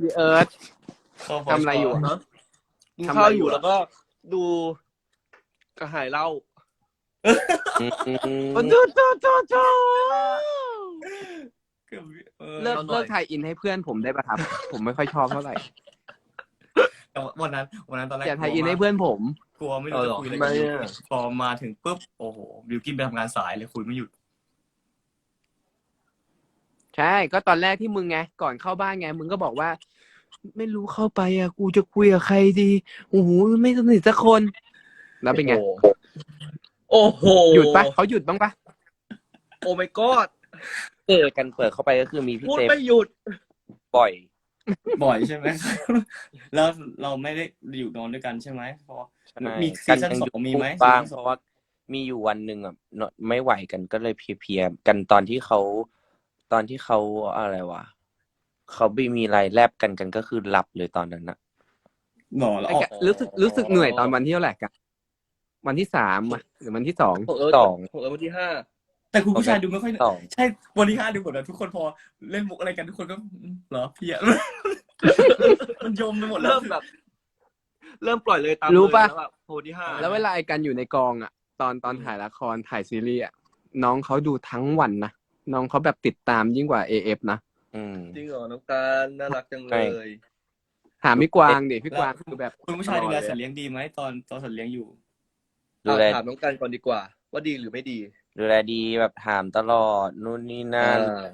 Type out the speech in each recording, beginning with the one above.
ดีเอิร์ธเข้าทำอะไรอยู่อะเนอะกินทำอะไรข้าวออยู่ยู่อะแล้วก็ดูกระหายเหล้าโอ้โจ้โจ้โจ้โจ้เกือบเออเลิกเลิกถ่ายอินให้เพื่อนผมได้ปะครับ ผมไม่ค่อยชอบเท่าไหร่แต่ว่าวันนั้นวันนั้นตอนแรกอย่าถ่ายอินให้เพื่อนผม กลัวไม่รู้จะคุยอะไรไม่กันอะพอมาถึงปุ๊บโอ้โหบิวกินไปทำงานสายเลยคุยไม่หยุด ใช่ ก็ตอนแรกที่มึงไง ก่อนเข้าบ้านไง มึงก็บอกว่า ไม่รู้เข้าไปอะ กูจะคุยกับใครดีโอ้โหไม่สนิทสักคน แล้วเป็นไง โอ้โหหยุดปะเขาหยุดบ้างปะโอ้ my god เออกันเปิดเข้าไปก็คือมีพี่พูดเจมไม่หยุด บ่อย บ่อยใช่ไหม แล้วเราไม่ได้อยู่นอนด้วยกันใช่ไหมเพราะมีซีซั่นสองมีไหมบ้างซีซั่นสอง เพราะว่ามีอยู่วันหนึ่งอะเนอะไม่ไหวกันก็เลยเพลียๆกันตอนที่เขา ตอนที่เขาอะไรวะเขาไม่มีอะไรแลบกันกันก็คือหลับเลยตอนนั้นนะหนอแล้วไอ้ออกแกรู้สึกรู้สึกเหนื่อยตอนวันที่เท่าไหร่กันวันที่สามอะหรือวันที่สองของเอิร์ธสองของเอิร์ธวันที่ห้าแต่คุณผู้ชายดูไม่ค่อยสองใช่วันที่ห้าดูหมดแล้วทุกคนพอเล่นมุกอะไรกันทุกคนก็อืมเหรอพี่อะมันยมไปหมดแล้วเริ่มแบบ เริ่มปล่อยเลยตามรู้ปะเลยแล้วแบบโพที่ห้าแล้วเวลาไอ้กันอยู่ในกองอะตอนตอนถ่ายละครถ่ายซีรีส์อะน้องเขาดูทั้งวันนะ น้องเขาแบบติดตามยิ่งกว่าเอฟนะอืม จริงเหรอน้องการน่ารักจังเลยถามพี่กวางดิพี่กวางคือแบบคุณผู้ชายดูแลสัตว์เลี้ยงดีไหมตอนตอนสัตว์เลี้ยงอยู่ ดูแลอะถามน้องการก่อนดีกว่า ว่าดีหรือไม่ดีดูแลดีแบบถามตลอดนู่นนี่นั่น อ่า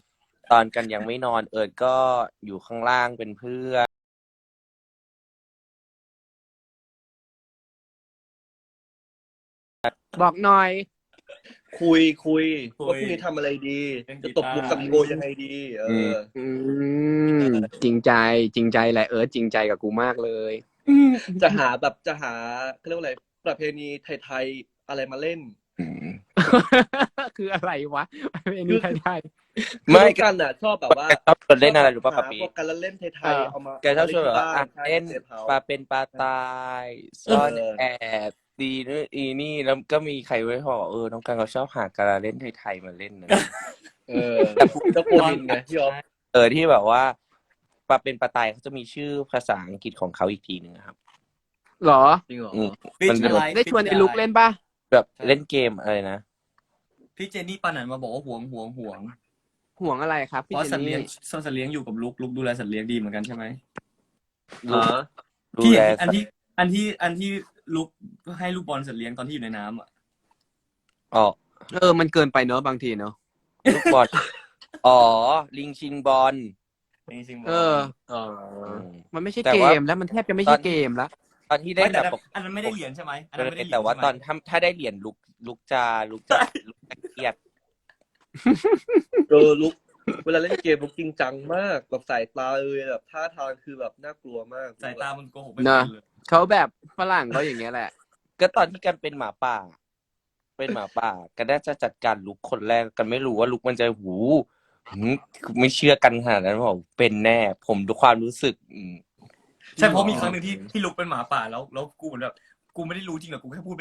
ตอนกันยังไม่นอน เอิร์ดก็อยู่ข้างล่างเป็นเพื่อนบอกหน่อย คุยคุยคุยว่าพรุ่งนี้ทำอะไรดี เล่นกีจะตาร์ตบมุกกับโกยังไงดี เอออ อืมจริงใจจริงใจแหละเอิร์ธจริงใจกับกูมากเลย จะหาแบบจะหาเขาเรียกว่าอะไร ประเพณีไทยๆอะไรมาเล่นคืออะไรวะไม่นี่ไทยไทย ไม่คือน้องกันอะ ชอบแบบว่าชอบชวนเล่นอะไรหรือป่ะหาปะปี พวกการละเล่นไทยเออ ๆเอามาแกชอบชวนแบบว่าที่อะบ้เล่นใช่ปลาเป็นปลาตายซ่อนเออแอบ ดีนู่นอีนี่แล้วก็มีใครไว้พอกเออน้องกันเขาชอบหาการละเล่นไทยๆมาเล่นนะ เออเจ้าโกลินไงพี่ออฟเออที่แบบว่าปลาเป็นปลาตายเขาจะมีชื่อภาษาอังกฤษของเขาอีกทีหนึ่งครับหรอ จริงเหรออืมฟิชมันอะไรได้ชวนไอ้ลุกเล่นป่ะ แบบเล่นเกมอะไรนะพี่เจนนี่ปานันมาบอกว่าห่วงห่วงห่วงห่วงอะไรครับเพพี่ราะเจสัตนว์เลี้ยนี่งสัตว์เลี้ยงอยู่กับลุกลุกดูแลสัตว์เลี้ยงดีเหมือนกันใช่ไหมฮะดูพี่แลอันที่อันที่อันที่ ลุกให้ลูกบอลสัตว์เลี้ยงตอนที่อยู่ในน้ำอะออกเออมันเกินไปเนอะบางทีเนอะลูกบอลอ๋อ ลิงชิงบอลจริงๆเออ อ๋อ มันไม่ใช่แต่เกว่ามแล้วมันแทบจะไม่ใช่เกมแล้ว ตอนที่ไม่เล่นแต่แบบอันนั้นไม่ได้เหรียญใช่ไหมอันนั้นไม่ได้เหรียญแต่ว่าใช่ไหมตอนถ้าถ้าได้เหรียญลุกลุกจะลุกจะลุกจะเครียด เออลุก เวลาเล่นเกมลุกจริงจังมากแบบสายตาเอยแบบท่าทางคือแบบน่ากลัวมากสายตามันโกหกไปนะเลย เขาแบบฝรั่งก็อย่างเงี้ยแหละ ก็ตอนที่กันเป็นหมาป่า เป็นหมาป่า กันน่าจะจัดการลุกคนแรกกันไม่รู้ว่าลุกมันจะหูหืมไม่เชื่อกันขนาดนั้นบอกเป็นแน่ ผมดูความรู้สึกอืมใช่เพราะมีครั้งหนึ่งที่ที่ลุกเป็นหมาป่าแล้วแล้วกูเหมือนแบบกูไม่ได้รู้จริงหรอกกูแค่พูด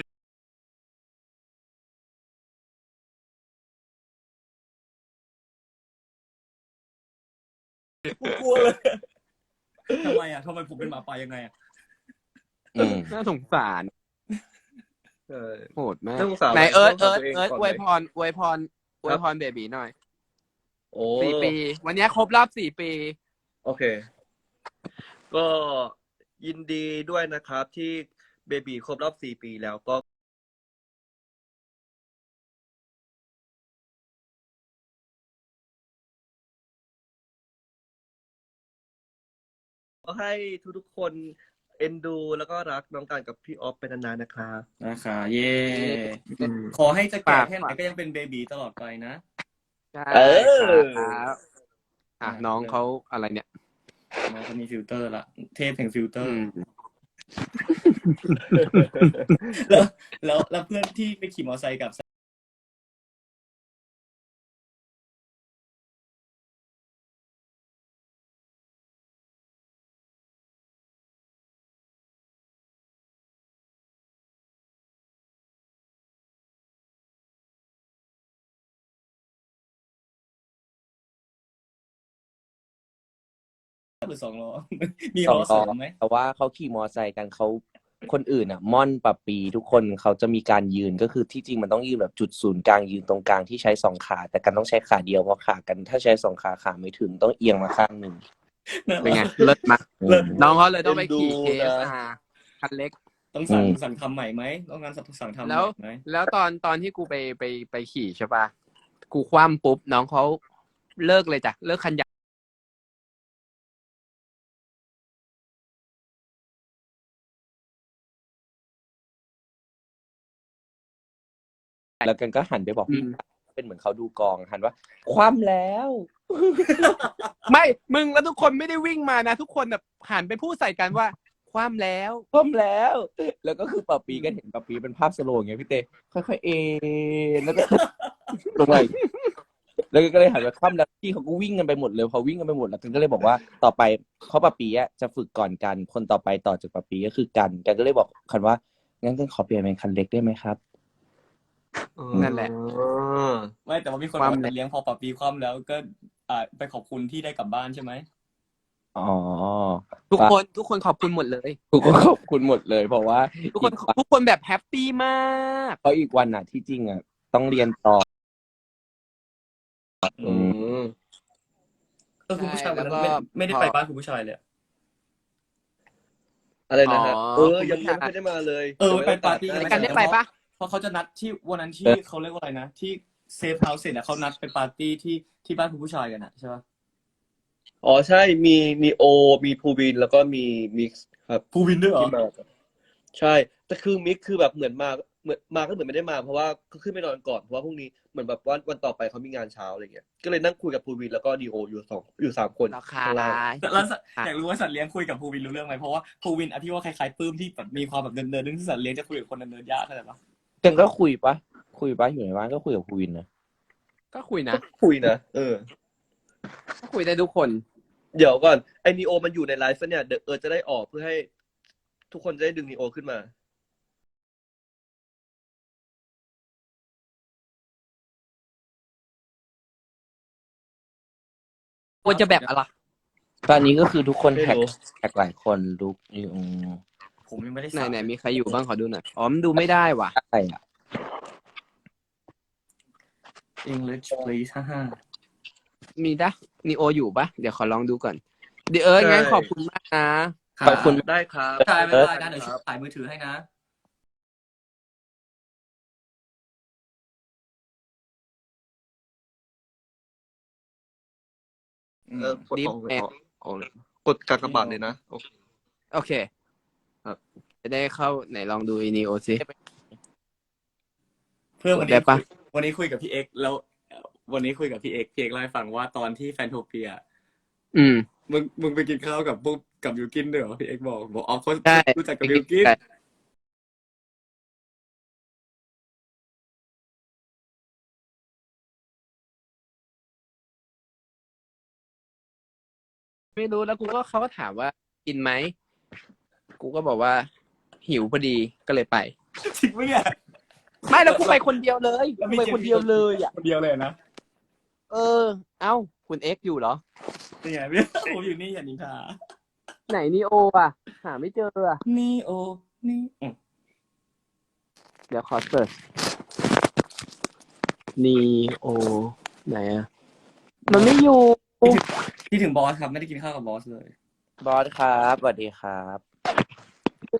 กูกลัวเลยทำไมอะทำไมผมเป็นหมาป่ายังไงอะอืมน่าสงสารเออ โหดมากน่าสงสารไหนเอิร์ธต้เอิองร์ธทำตัวเองเอิร์ธก่อนอวยไหมพรอวยพรอวยพรเบบีหน่อยโอ้ สี่ปี วันเนี้ยครบรอบสี่ปี โอเค ก็ยินดีด้วยนะครับที่เบบีครบรอบสี่ปีแล้วก็ ก็ให้ทุกๆคนเอ็นดู แล้วก็รักน้องการกับพี่ออฟเป็นนานๆนะครับนะคะเย่อืมขอให้จะแก่ฝากแค่ไหนก็ยังเป็นเบบีตลอดไปนะใช่เออครับอะน้องเขาอะไรเนี่ยน้องเขามีฟิลเตอร์ละเทพแห่งฟิลเตออืร์มแล้วแล้วแล้วเพื่อนที่ไปขี่มอเตอร์ไซค์กับ หรือสองล้อ มีสล้อองเสล้ริอมไหมแต่ว่าเขาขี่มอไซค์กันเขาคนอื่นอะม่อนปะปีทุกคนเขาจะมีการยืนก็คือที่จริงมันต้องยืนแบบจุดศูนย์กลางยืนตรงกลางที่ใช้สองขา แต่กันต้องใช้ขาเดียวเพราะขากันถ้าใช้สองขาขาไม่ถึงต้องเอียงมาข้างหนึ่งเป็นไงเลิศมากอืมน้องเขาเลยต้องไปขี่เอ็เคนดูสนะอาคันเล็กต้องสั่งอืมสั่งทำใหม่ไหมต้องการสั่งทำใหแล้วม่ไหมแล้วตอนตอนที่กูไปไปไปขี่ใช่ปะกูคว่ำปุ๊บน้องเขาเลิกเลยจ้ะเลิกคันใหญ่ แล้วกันก็หันไปบอกอืพี่มเป็นเหมือนเขาดูกองหันว่า คว่ำแล้ว ไม่มึงแล้วทุกคนไม่ได้วิ่งมานะ ทุกคนแบบหันไปพูดใส่กันว่า คว่ำแล้วคว่ำแล้ว แล้วก็คือปะปีก็เห็นปะปีเป็นภาพสโลว์อย่างเงี้ยพี่เต้ค่อยๆเอนแล้วก็ลงไปแล้วก็เลยหันไปคว่ำแล้วพี่เขาก็วิ่งกันไปหมดเลยพอวิ่งกันไปหมดแล้วกันก็เลยบอกว่าต่อไปเขาปะปีอะจะฝึกก่อนกัน คนต่อไปต่อจากปะปีก็คือกันกันก็เลยบอกคันว่างั้นกันขอเปลี่ยนเป็นคันเล็กได้ไหมครับ นั่นแหละอ๋อไม่แต่ว่ามีคนความบอกแหละเลี้ยงพอปรับปีความแล้วก็อ่าไปขอบคุณที่ได้กลับบ้านใช่ไหมอ๋อทุกคนทุกคนขอบคุณหมดเลย ทุกคนขอบคุณหมดเลย เพราะว่า ทุกคนอีวันทุกคนแบบแฮปปี้มากเพราะอีกวันอะที่จริงอะต้องเรียนต่ออืมเออคุณผู้ชายวันนั้นใช่ไม่แล้วก็ไม่ได้พอไปบ้านคุณผู้ชายเลยอะอะไรนะฮะอ๋อเออยังคุณผู้ยังชายไม่ได้มาเลย เออไปปาร์ตี้กันได้ไปปะ เพราะเขาจะนัดที่วันนั้นที่เออเขาเรียกว่าอะไรนะ ที่เซฟเฮาส์เสร็จแล้วเขานัดไปปาร์ตี้ที่ที่บ้านคุณผู้ชายกันอะใช่ปะอ๋อใช่มีมีโอ มีภูวินแล้วก็มีมิกซ์ครับภูวินด้วยเหรอที่มาใช่ แต่คือมิกคือแบบเหมือนมาเหมือนมาก็เหมือนไม่ได้มาเพราะว่าเขาขึ้นไปนอนก่อนเพราะว่าพรุ่งนี้เหมือนแบบวันวันต่อไปเขามีงานเช้าอะไรเงี้ยก็เลยนั่งคุยกับภูวินแล้วก็ดีโออยู่สองอยู่สามคนราคาข้างล่างแต่แล้วสัตว์อะอยากรู้ว่าสัตว์เลี้ยงคุยกับภูวินรู้เรื่องไหมเพราะว่าภูวินอะที่ว่าคล้ายๆปื้มที่แบบมีความแบบเนินๆนึงที่สัตว์เลี้ยงจะคุยกับคนเนินๆยากเข้าใจปะ กันก็คุยปะคุยปะอยู่ในบ้านก็คุยกับภูวินนะก็คุยนะ คุยนะเออ ก็คุยได้ทุกคน เดี๋ยวก่อนไอ้นีโอมันอยู่ในไลฟ์เนี่ยเดี๋ยวเออจะได้ออกเพื่อให้ ทุกคนจะได้ดึงนีโอขึ้นมา ควรจะแบบอะไร ตอนนี้ก็คือทุกคนไม่แท็กรู้ แท็กหลายคนลุกอยู่อืม ผมยังไม่ได้ไหนสั่งไหนมีใครอยู่บ้างขอดูหน่อยอ๋อมันดูไม่ได้ว่ะอะไรอะ English please ฮ่าฮ่ามีดะนีโออยู่ปะเดี๋ยวขอลองดูก่อนเดี๋ยวเอองั้นใช่ขอบคุณมากนะ ขอบคุณ ได้ครับใช่ไม่เป็นไรนะเดี๋ยวถ่ายมือถือให้นะเออกดรีบออกแออบอกออกเลยกดกากบาทเลยนะโอเคโอเค ครับ จะได้เข้าไหนลองดูนีโอสิเพื่อวันได้นี้ปะ วันนี้คุยกับพี่เอ็กซ์แล้วเอ่อวันนี้คุยกับพี่เอ็กซ์พี่เอ็กซ์เล่าให้ฟังว่าตอนที่แฟนโทเปีย อืม มึงมึงไปกินข้าวกับพวกกับบิวกินด้วยเหรอพี่เอ็กซ์บอกบอกอ๋อเขาใช่ รู้จักกับบิวกินไม่รู้แล้วกูก็เขาก็ถามว่ากินไหม กูก็บอกว่า หิวพอดีก็เลยไป จริงไหมเนี่ยไม่แล้วกูไปคนเดียวเลยแล้วกูมีไปคนเดียวเลยอะ คนเดียวเลยนะเออ เอ้า คุณเอ็กซ์อยู่เหรอ นี่ไงพี่ผมอยู่นี่อย่านินทาไหนนีโออะ หาไม่เจออะ นี่โอนี่อืมเดี๋ยวขอเสิร์ชนีโอ ไหนอะ มันไม่อยู่ พี่ถึงบอสครับ ไม่ได้กินข้าวกับบอสเลย บอสครับสวัสดีครับ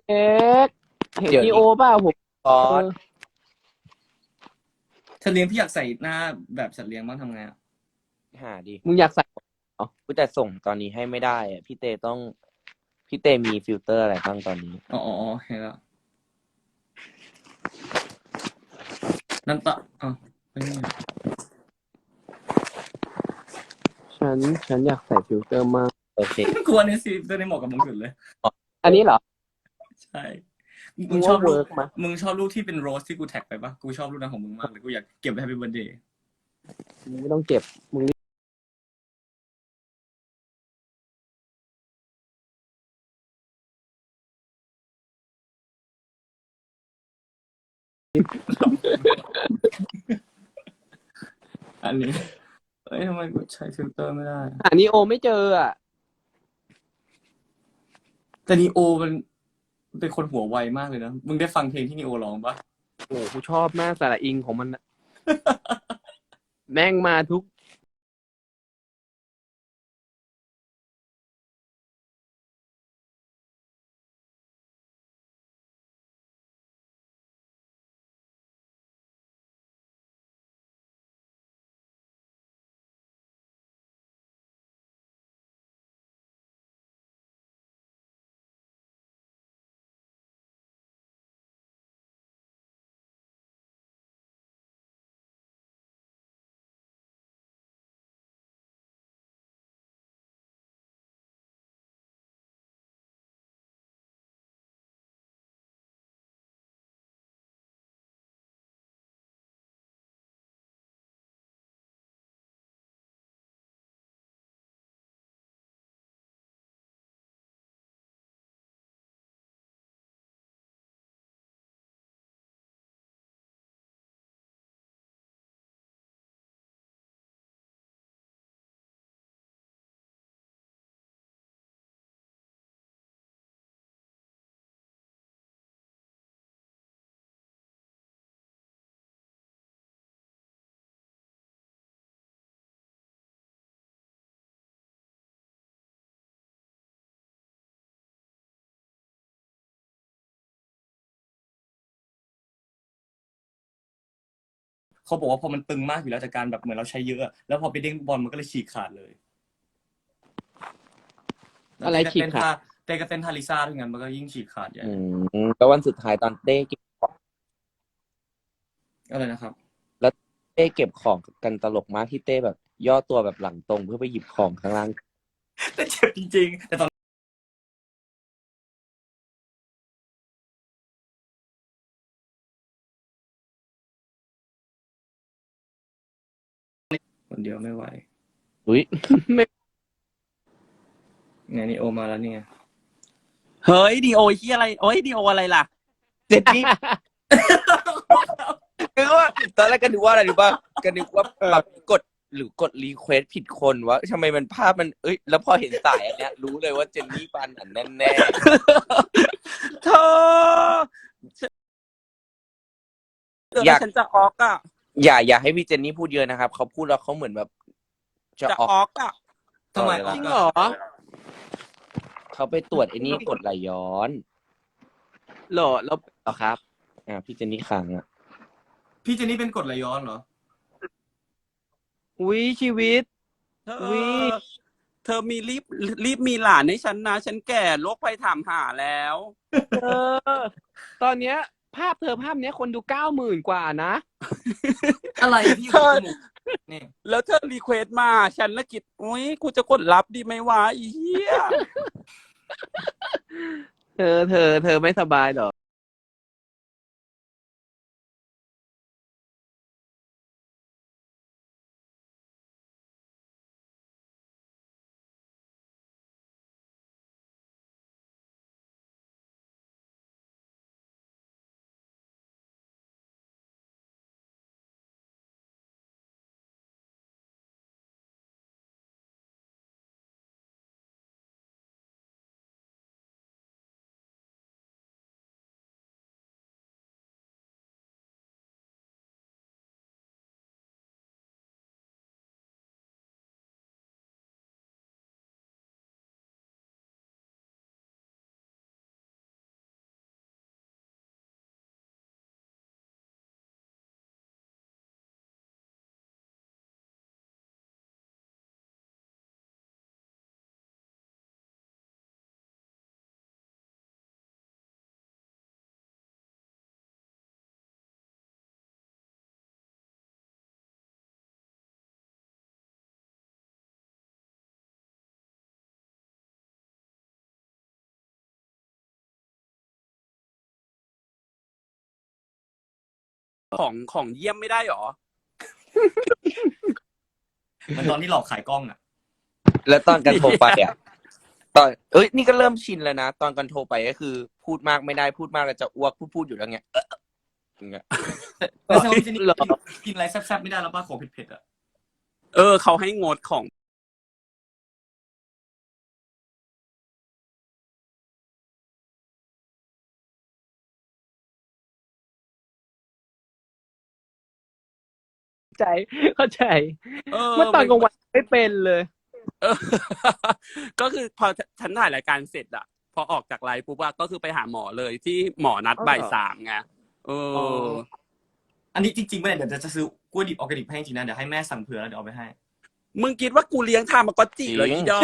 เอ็กซ์เห็นเดี๋ยวนีโอเปล่าผมบอสฉันเลี้ยงพี่อยากใส่หน้าแบบสัตว์เลี้ยงบ้างทำไงอะหาดิมึงอยากใส่กูแต่ส่งตอนนี้ให้ไม่ได้อะพี่เตต้อง พี่เตมีฟิลเตอร์อะไรบ้างตอนนี้ อ๋ออ๋ออ๋อเห็นแล้วน้ำตาอ๋อไม่มีฉัน ฉันอยากใส่ฟิลเตอร์มากโอเค กลัวเนี่ยสิตัวนี้เหมาะกับมึงสุดเลย อันนี้เหรอ ใช่ มึงชอบว่ารูเวิปร์กมั้ย มึงชอบรูปที่เป็นโรสที่กูแท็กไปปะกูชอบรูปนั้นของมึงมากเลยกูอยากเก็บไว้ให้เป็นวันเดย์มึงไม่ต้องเก็บมึงรีบอันนี้เอ้ยทำไมกูใช้ฟิลเตอร์ไม่ได้หานีโอไม่เจออะ แต่นีโอมันเป็นคนหัวไวมากเลยนะ มึงได้ฟังเพลงที่นีโอร้องปะโอ้โหกูชอบมากสาระอิงของมันน่ะ แม่งมาทุก เขาบอกว่าพอมันตึงมากอยู่แล้วจากการแบบเหมือนเราใช้เยอะอะแล้วพอไปเด้งบอลมันก็เลยฉีกขาดเลยอะไรฉีกขาด เต้กับเต้นทาริซ่าทั้งนั้นมันก็ยิ่งฉีกขาดใหญ่อืมแล้ววันสุดท้ายตอนเต้เก็บของอะไรนะครับเต้เก็บของกันตลกมากที่เต้แบบ ย่อตัวแบบหลังตรงเพื่อไปหยิบของข้างล่าง แต่เจ็บจริง ๆ แต่ตอน คนเดียวไม่ไหวอุ้ยไงนี่โอมาแล้วเนี่ย เฮ้ยดีโอที่อะไรโอ้ยดีโออะไรล่ะ เจนนี่คือว่าตอนแรกก็นึกว่าอะไรรู้ป่ะก็นึกว่าแบบกดหรือกดรีเควสผิดคนวะทำไมมันภาพมันเอ้ย แล้วพอเห็นสายอันเนี้ย รู้เลยว่าเจนนี่ปันอันแน่แน่เธอเดี๋ยวฉันจะออกอะๆ อย่าอย่าให้พี่เจนนี่พูดเยอะนะครับ เขาพูดแล้วเขาเหมือนแบบ จะจะออกออกอะทำไมต่อเลยจริงล่ะเหรอเขาไปตรวจไอ้นี่กดไหลย้อนเหรอแล้วเหรอครับอ่าพี่เจนนี่ค้างอะพี่เจนนี่เป็นกรดไหลย้อนเหรอ อุ้ยชีวิต เธออุ๊ยเธอมีรีบรีบมีหลานให้ฉันนะ ฉันแก่โรคภัยถามหาแล้ว เออ ตอนเนี้ย ภาพเธอภาพเนี้ยคนดูเก้าหมื่นกว่านะ อะไรพี่อยู่ในจมูกนี่แล้วเธอรีเควสมาฉันละกิดอุ้ยกูจะกดรับดีไหมวะอีเหี้ย เธอเธอเธอไม่สบายเหรอ ของของเยี่ยมไม่ได้หรอ มันตอนที่หลอกขายกล้องอะ แล้วตอนกันโทรไปอะตอนเอ้ยนี่ก็เริ่มชินแล้วนะ ตอนกันโทรไปก็คือ พูดมากไม่ได้พูดมากแล้วจะอ้วกพูดพูดอยู่แล้วเงี้ยเอ๊ะอย่างเงี้ยแต่แสดงว่าพี่เจนนี่หรอกินกินอะไรแซ่บๆไม่ได้แล้วป่ะของเผ็ดๆอะ เออเขาให้งดของ ใจเข้าใจเออเมื่อตอนกลางวันไม่เป็นเลยเออก็คือพอฉันถ่ายรายการเสร็จอะพอออกจากไลฟ์ปุ๊บอะก็คือไปหาหมอเลยที่หมอนัดอ๋อบ่ายสามไงเออ อันนี้จริงๆไม่ได้เดี๋ยวจะซื้อกล้วยดิบออร์แกนิกให้จริงนะเดี๋ยวให้แม่สั่งเผื่อแล้วเดี๋ยวเอาไปให้ มึงคิดว่ากูเลี้ยงทามากอตจิเลยจริงอีดอก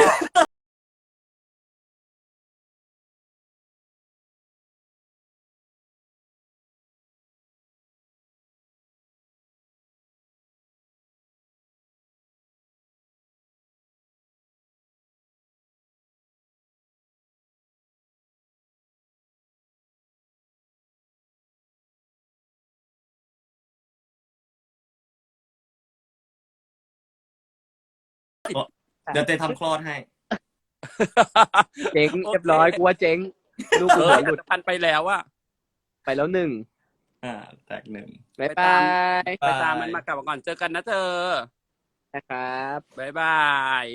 เดี๋ยวเต้ทำคลอดให้ เจ๊งเรียบร้อยกูว่าเจ๊งลูกกูหัวหลุดพันไปแล้วอะไปแล้วหนึ่งอ่าแตกหนึ่ง บ๊ายบายไปตามมันมากลับก่อนเจอกันนะเธอนะครับบายบาย